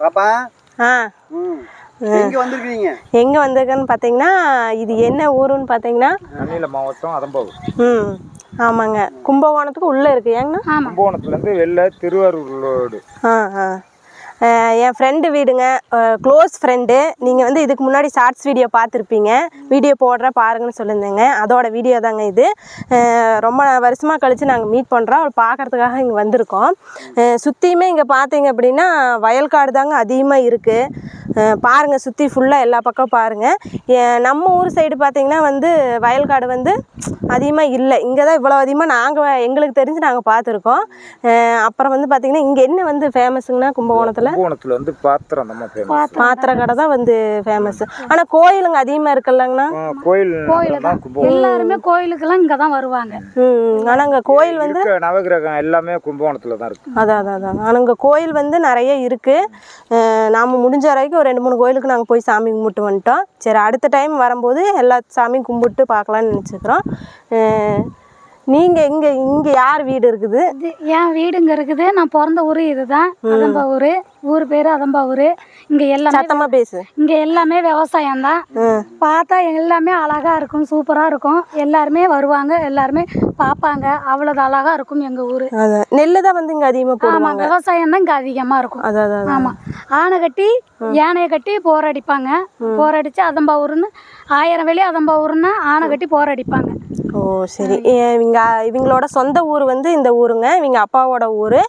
பாப்பா. ஆ. எங்க வந்திருக்கீங்க எங்கே வந்திருக்கேன்னு பார்த்தீங்கன்னா இது என்ன ஊருன்னு பார்த்தீங்கன்னா நன்னில மாவட்டம் அதம்பாவு ம் ஆமாங்க. கும்பகோணத்துக்கு உள்ளே இருக்குது ஏங்கண்ணா? கும்பகோணத்துலேருந்து வெளில திருவாரூர் ரோடு. ஆ ஆ. என் ஃப்ரெண்டு வீடுங்க. க்ளோஸ் ஃப்ரெண்டு நீங்கள் வந்து இதுக்கு முன்னாடி ஷார்ட்ஸ் வீடியோ பார்த்துருப்பீங்க. வீடியோ போடுற பாருங்கன்னு சொல்லியிருந்தேங்க. அதோட வீடியோ தாங்க இது. ரொம்ப வருஷமாக கழித்து நாங்கள் மீட் பண்ணுறோம் அவள் பார்க்கறதுக்காக இங்கே வந்திருக்கோம். சுற்றியுமே இங்கே பார்த்தீங்க அப்படின்னா வயல்காடு தாங்க அதிகமாக இருக்குது பாருங்கள் சுற்றி ஃபுல்லாக எல்லா பக்கம் பாருங்கள் நம்ம ஊர் சைடு பார்த்தீங்கன்னா வந்து வயல்காடு வந்து அதிகமாக இல்லை. இங்கே தான் இவ்வளோ அதிகமாக நாங்கள் எங்களுக்கு தெரிஞ்சு நாங்கள் பார்த்துருக்கோம் அப்புறம் வந்து பார்த்தீங்கன்னா இங்கே என்ன வந்து ஃபேமஸுங்கன்னா கும்பகோணத்தில்? கும்பகோணத்தில் வந்து பாத்திரம் நம்ம ஃபேமஸ் பாத்திர கடை தான் வந்து ஃபேமஸ் ஆனால் கோயிலுங்க அதிகமாக இருக்குல்லங்கண்ணா? கோயில் எல்லாருமே கோயிலுக்கெல்லாம் இங்கே தான் வருவாங்க. ம் ஆனால் அங்கே கோயில் வந்து நவகிரகம் எல்லாமே கும்பகோணத்தில் தான் இருக்கு. அதான் அதான் அதான். ஆனால் இங்கே கோயில் வந்து நிறைய இருக்குது நாம் முடிஞ்ச வரைக்கும் ஒரு ரெண்டு மூணு கோயிலுக்கு நாங்கள் போய் சாமி கும்பிட்டு வந்துட்டோம். சரி அடுத்த டைம் வரும்போது எல்லா சாமியும் கும்பிட்டு பார்க்கலான்னு நினச்சிக்கிறோம். நீங்கள் இங்கே இங்கே யார் வீடு இருக்குது? என் வீடு இங்கே இருக்குது. நான் பிறந்த ஊர் இதுதான். அதம்பா ஊர் ஊர் பேர் அதம்பா ஊர் இங்கே எல்லாமே சத்தமாக பேசு. இங்கே எல்லாமே விவசாயம் தான் பார்த்தா எல்லாமே அழகா இருக்கும் சூப்பராக இருக்கும். எல்லாருமே வருவாங்க எல்லாருமே பார்ப்பாங்க. அவ்வளோது அழகா இருக்கும் எங்கள் ஊர். நெல்லு தான் வந்து இங்கே அதிகமாக போடுவாங்க. விவசாயம் தான் இங்கே அதிகமாக இருக்கும். அதான். ஆமாம் ஆணை கட்டி யானையை கட்டி போரடிப்பாங்க. போரடிச்சு அதம்பா ஊருன்னு ஆயிரம் வெளி அதம்பா ஊருன்னா ஆணை கட்டி போரடிப்பாங்க. ஓ சரி. இவங்க இவங்களோட சொந்த ஊர் வந்து இந்த ஊருங்க. இவங்க அப்பாவோட ஊர்.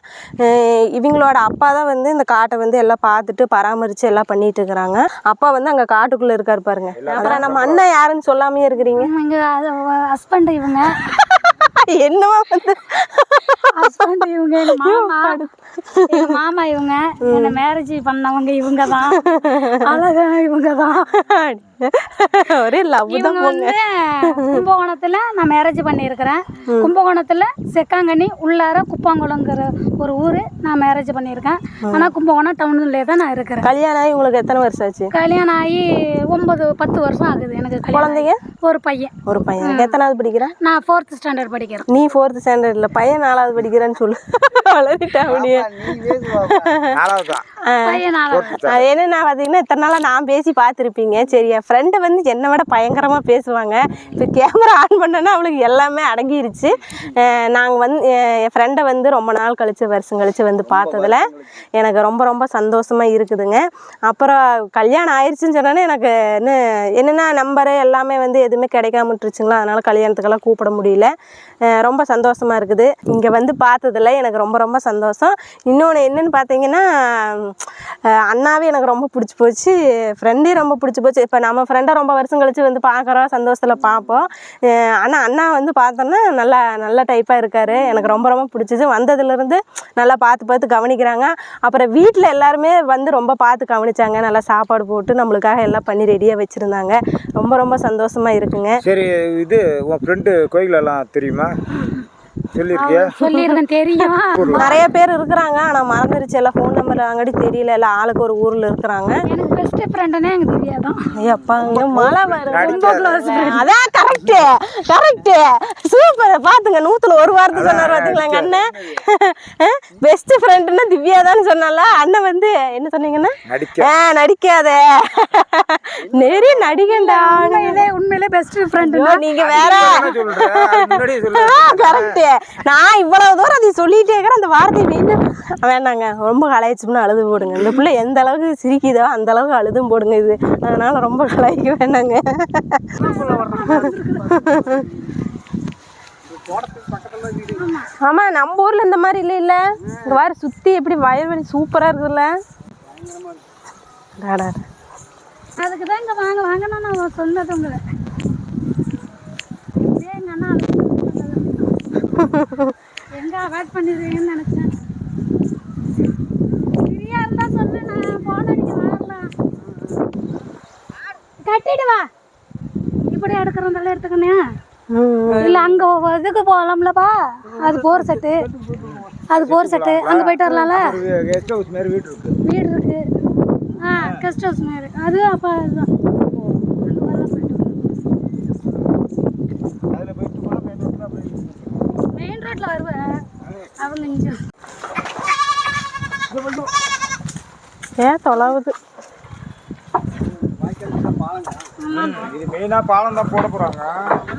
இவங்களோட அப்பா தான் வந்து இந்த காட்டை வந்து எல்லாம் பார்த்துட்டு பராமரித்து எல்லாம் பண்ணிட்டு இருக்கிறாங்க. அப்பா வந்து அங்கே காட்டுக்குள்ளே இருக்காரு பாருங்க. அப்புறம் நம்ம அண்ணன் யாருன்னு சொல்லாமையே இருக்கிறீங்க. இங்கே ஹஸ்பண்ட் இவங்க. என்னவா வந்து ஹஸ்பண்ட் இவங்க எங்க மாமா எங்க மாமா இவங்க என்ன மேரேஜ் பண்ணவங்க இவங்க தான் அழகா இவங்க தான் ஒரே லவ் தான் வந்து கும்பகோணத்துல நான் மேரேஜ் பண்ணியிருக்கிறேன். கும்பகோணத்துல செக்காங்கண்ணி உள்ளார குப்பாங்குளங்கிற ஒரு ஊர் நான் மேரேஜ் பண்ணியிருக்கேன். ஆனா கும்பகோணம் டவுன்லேயே தான் நான் இருக்கிறேன். கல்யாணம் ஆகி உங்களுக்கு எத்தனை வருஷம் ஆச்சு? கல்யாணம் ஆகி ஒன்பது பத்து வருஷம் ஆகுது எனக்கு குழந்தைங்க. ஒரு பையன். ஒரு பையன். எத்தனாவது படிக்கிறான்? நான் ஃபோர்த் ஸ்டாண்டர்ட் படிக்கிறேன். நீ ஃபோர்த்து ஸ்டாண்டர்டில் பையன் நாலாவது படிக்கிறான்னு சொல்லு. வளரிட்டா அப்படியே. பையன் நாலாவது. அது என்னன்னா பார்த்தீங்கன்னா இத்தனை நாளாக நான் பேசி பார்த்துருப்பீங்க. சரி என் ஃப்ரெண்டு வந்து என்னை விட பயங்கரமாக பேசுவாங்க. இப்போ கேமரா ஆன் பண்ணோன்னா அவளுக்கு எல்லாமே அடங்கிருச்சு. நாங்கள் வந்து என் ஃப்ரெண்டை வந்து ரொம்ப நாள் கழிச்சு வருஷம் கழித்து வந்து பார்த்ததுல எனக்கு ரொம்ப ரொம்ப சந்தோஷமாக இருக்குதுங்க. அப்புறம் கல்யாணம் ஆயிடுச்சுன்னு சொன்னோன்னே எனக்கு என்ன என்னென்னா நம்பரு எல்லாமே வந்து எதுவுமே கிடைக்காம விட்டுருச்சுங்களா? அதனால் கல்யாணத்துக்கெல்லாம் கூப்பிட முடியல. ரொம்ப சந்தோஷமாக இருக்குது. இங்கே வந்து பார்த்ததுல எனக்கு ரொம்ப ரொம்ப சந்தோஷம். இன்னொன்று என்னென்னு பார்த்தீங்கன்னா அண்ணாவே எனக்கு ரொம்ப பிடிச்சி போச்சு. ஃப்ரெண்டே ரொம்ப பிடிச்சி போச்சு. இப்போ நம்ம நம்ம ஃப்ரெண்டை ரொம்ப வருஷம் கழிச்சு வந்து பார்க்குறோம் சந்தோஷத்தில் பார்ப்போம் ஆனால் அண்ணா வந்து பார்த்தோன்னா நல்லா நல்ல டைப்பாக இருக்கார். எனக்கு ரொம்ப ரொம்ப பிடிச்சிது வந்ததுலேருந்து நல்லா பார்த்து பார்த்து கவனிக்கிறாங்க. அப்புறம் வீட்டில் எல்லாருமே வந்து ரொம்ப பார்த்து கவனிச்சாங்க. நல்லா சாப்பாடு போட்டு நம்மளுக்காக எல்லாம் பண்ணி ரெடியாக வச்சுருந்தாங்க. ரொம்ப ரொம்ப சந்தோஷமாக இருக்குங்க. சரி இது உன் ஃப்ரெண்டு கோயிலெல்லாம் தெரியுமா? சொல்லியிருக்கியா? சொல்லியிருக்கேன் தெரியும். நிறைய பேர் இருக்கிறாங்க ஆனால் மறந்துருச்சு. எல்லாம் ஃபோன் நம்பர் அங்கடி தெரியல. எல்லாம் ஆளுக்கு ஒரு ஊரில் இருக்கிறாங்க. எனக்கு பெஸ்ட் ஃப்ரெண்டுனே எங்க திவ்யா தான். ஐயப்பா இங்க மழை வரும் ரொம்ப க்ளோஸ் அதான் கரெக்ட் கரெக்ட் சூப்பர் பாத்துங்க நூத்துல ஒரு வார்த்தை சொன்னார் பாத்தீங்களா எங்க அண்ணன்? பெஸ்ட் ஃப்ரெண்டுன்னா திவ்யா தான் சொன்னால அண்ணன் வந்து என்ன சொன்னீங்கன்னா? நடிக்காத. நிறைய நடிகண்டா உண்மையிலே உண்மையிலே பெஸ்ட் ஃப்ரெண்டு நீங்க வேற. கரெக்ட் நான் இவ்வளவு தூரம் அதை சொல்லிட்டே இருக்கிறேன். அந்த வார்த்தை மீண்டும் வேணாங்க ரொம்ப கலாய்ச்சோம்னு அழுது போடுங்க. இந்த பிள்ளை எந்த அளவுக்கு சிரிக்குதோ அந்த அளவுக்கு அழுதும் போடுங்க இது. அதனால ரொம்ப கலாய்க்க வேணாங்க ஆமா நம்ம ஊர்ல இந்த மாதிரி இல்ல இல்ல. இந்த வாரி சுத்தி எப்படி வயல்வெளி சூப்பரா இருக்குல்ல டாடா. அதுக்கு தான் வாங்க வாங்கன்னு நான் சொன்னது உங்களை எங்க அண்ணா எங்கே அவாய்ட் பண்ணிடுவீங்கன்னு நினச்சேன். ஃப்ரீயாக இருந்தால் சொல்லு நான் ஃபோன் அடிக்க வரலாம் இப்படி எடுக்கிறதால எடுத்துக்கணும் இல்லை அங்கே இதுக்கு போகலாம்லப்பா அது போர் செட்டு. அது போர் செட்டு. அங்கே போயிட்டு வரலாம்ல? கெஸ்ட் ஹவுஸ் மாதிரி வீடு இருக்கு. வீடு இருக்கு ஆ கெஸ்ட் ஹவுஸ் மாதிரி. அது அப்போ அதுதான். மெயின் ரோட்டில் வருவேன் அவங்க இங்கே. ஏன் தொலைவுது? இது மெயினாக பாலம் தான் போட போகிறாங்க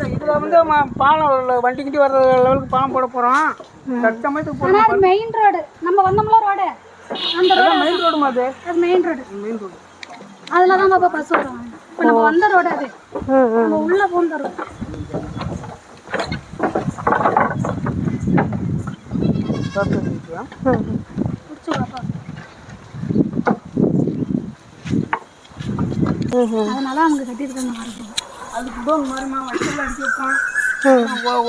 இதுல வந்து ம- பாலம் வண்டி கிண்டி வர்ற லெவலுக்கு பாலம் போட போட ஆனால் அது மெயின் ரோடு நம்ம வந்தோம்ல ரோடு அந்த ரோடு மெயின் ரோடு அது? அது மெயின் ரோடு மெயின் ரோடு அதில் தான் பாப்பா பஸ் வருவாங்க இப்போ நம்ம வந்த ரோடு அது. நம்ம உள்ளே போந்த ரோடு பாப்பா ம் ம் அதனால அவங்க கட்டியிருக்காங்க மாதிரி அது குடோன் மாதிரிமா வண்டியில் அடிச்சு வைப்பான்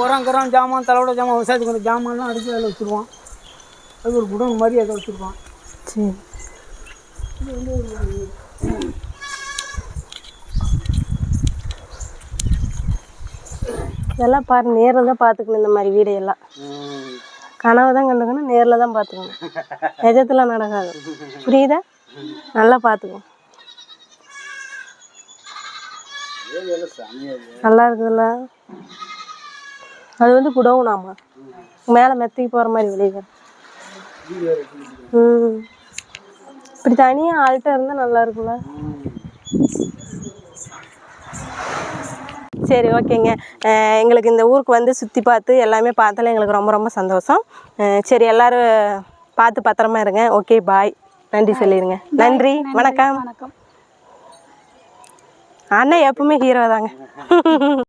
உரம் கரம் ஜாமான் தலையோட ஜாமான் விவசாயத்துக்கு கொஞ்சம் ஜாமான்லாம் அடிச்சு அதில் வச்சுருவான். அது ஒரு குடோன் மாதிரி அதை வச்சுருப்பான். சரி. இதெல்லாம் பாரு நேரில் தான் பார்த்துக்கணும் இந்த மாதிரி வீடியோலாம் கனவு தான் கண்டுக்கணும் நேரில் தான் பார்த்துக்கணும் நிஜத்தில் நடக்காது. புரியுதா? நல்லா பார்த்துக்கணும் நல்லா இருக்குதுல்ல? அது வந்து குடவுனாமா? மேலே மெத்தைக்கு போகிற மாதிரி வெளியே ம். இப்படி தனியாக ஆள்கிட்ட இருந்தால் நல்லா இருக்கும்ல? சரி ஓகேங்க. எங்களுக்கு இந்த ஊருக்கு வந்து சுற்றி பார்த்து எல்லாமே பார்த்தால எங்களுக்கு ரொம்ப ரொம்ப சந்தோஷம். சரி எல்லாரும் பார்த்து பத்திரமா இருங்க. Okay bye. நன்றி சொல்லிடுங்க நன்றி. வணக்கம். வணக்கம். அண்ணன் எப்பவுமே ஹீரோ தாங்க.